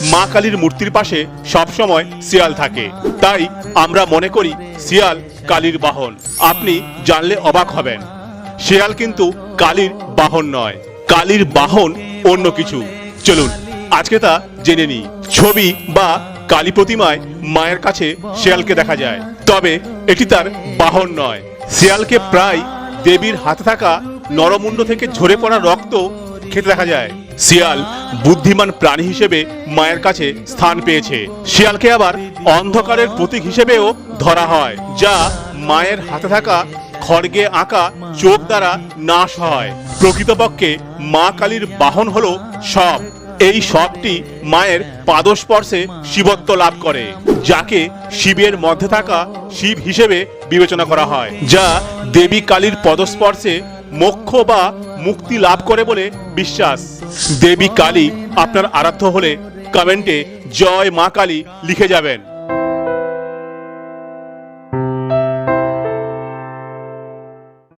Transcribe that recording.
মা কালীর মূর্তির পাশে সবসময় শিয়াল থাকে। তাই আমরা মনে করি শিয়াল কালীর বাহন। আপনি জানলে অবাক হবেন। শিয়াল কিন্তু কালীর বাহন নয়। কালীর বাহন অন্য কিছু। চলুন, আজকে তা জেনে নিই। ছবি বা কালী প্রতিমায় মায়ের কাছে শিয়ালকে দেখা যায়। তবে এটি তার বাহন নয়। শিয়ালকে প্রায় দেবীর হাতে থাকা নরমুণ্ড থেকে ঝরে পড়া রক্ত খেতে দেখা যায়। শিয়াল বুদ্ধিমান প্রাণী হিসেবে মায়ের কাছে স্থান পেয়েছে। শিয়ালকে আবার অন্ধকারের প্রতীক হিসেবেও ধরা হয়, যা মায়ের হাতে থাকা খড়গে আঁকা চোখ দ্বারা নাশ হয়। প্রকৃতপক্ষে মা কালীর বাহন হলো সব এই সবটি মায়ের পাদস্পর্শে শিবত্ব লাভ করে, যাকে শিবের মধ্যে থাকা শিব হিসেবে বিবেচনা করা হয়, যা দেবী কালীর পদস্পর্শে মোক্ষ বা মুক্তি লাভ করে বলে বিশ্বাস। দেবী কালী আপনার আরাধ্য হলে কমেন্টে জয় মা কালী লিখে যাবেন।